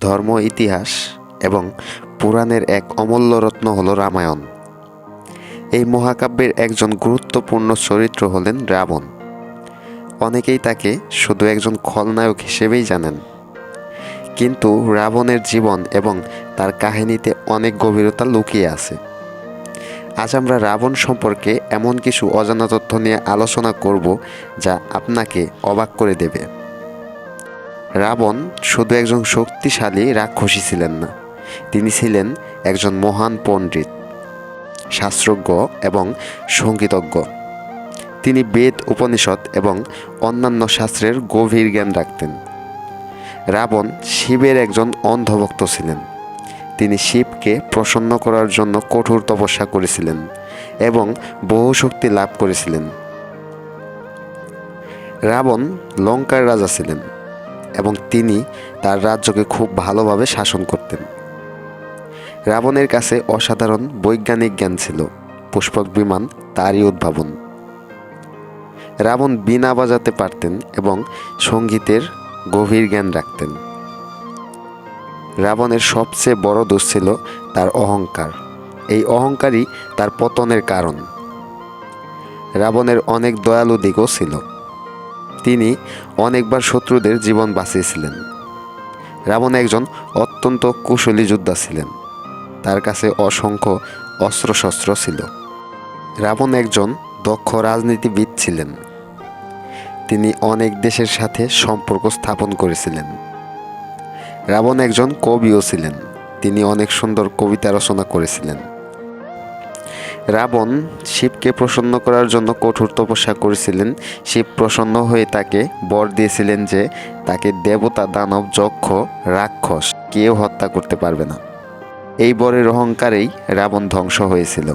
ধর্ম, ইতিহাস এবং পুরাণের এক অমূল্য রত্ন হল রামায়ণ। এই মহাকাব্যের একজন গুরুত্বপূর্ণ চরিত্র হলেন রাবণ। অনেকেই তাকে শুধু একজন খলনায়ক হিসেবেই জানেন। কিন্তু রাবণের জীবন এবং তার কাহিনীতে অনেক গভীরতা লুকিয়ে আছে। আজ আমরা রাবণ সম্পর্কে এমন কিছু অজানা তথ্য নিয়ে আলোচনা করব যা আপনাকে অবাক করে দেবে। রাবণ শুধু একজন শক্তিশালী রাক্ষসী ছিলেন না, তিনি ছিলেন একজন মহান পণ্ডিত, শাস্ত্রজ্ঞ এবং সঙ্গীতজ্ঞ। তিনি বেদ উপনিষদ এবং অন্যান্য শাস্ত্রের গভীর জ্ঞান রাখতেন। রাবণ শিবের একজন অন্ধভক্ত ছিলেন। তিনি শিবকে প্রসন্ন করার জন্য কঠোর তপস্যা করেছিলেন এবং বহু শক্তি লাভ করেছিলেন। রাবণ লঙ্কার রাজা ছিলেন। এবং তিনি তার রাজ্যকে খুব ভালোভাবে শাসন করতেন। রাবণের কাছে অসাধারণ বৈজ্ঞানিক জ্ঞান ছিল, পুষ্পক বিমান, তারই উদ্ভাবন। রাবণ বিনা বাজাতে পারতেন এবং সঙ্গীতের গভীর জ্ঞান রাখতেন। রাবণের সবচেয়ে বড় দোষ ছিল তার অহংকার। এই অহংকারই তার পতনের কারণ। রাবণের অনেক দয়ালু দিকও ছিল। তিনি অনেকবার শত্রুদের জীবন বাঁচিয়েছিলেন। রাবণ একজন অত্যন্ত কুশলী যোদ্ধা ছিলেন। তার কাছে অসংখ্য অস্ত্রশস্ত্র ছিল। রাবণ একজন দক্ষ রাজনীতিবিদ ছিলেন। তিনি অনেক দেশের সাথে সম্পর্ক স্থাপন করেছিলেন। রাবণ একজন কবিও ছিলেন। তিনি অনেক সুন্দর কবিতা রচনা করেছিলেন। রাবণ শিবকে প্রসন্ন করার জন্য কঠোর তপস্যা করেছিলেন। শিব প্রসন্ন হয়ে তাকে বর দিয়েছিলেন যে তাকে দেবতা দানব যক্ষ রাক্ষস কেউ হত্যা করতে পারবে না। এই বরের অহংকারেই রাবণ ধ্বংস হয়েছিল।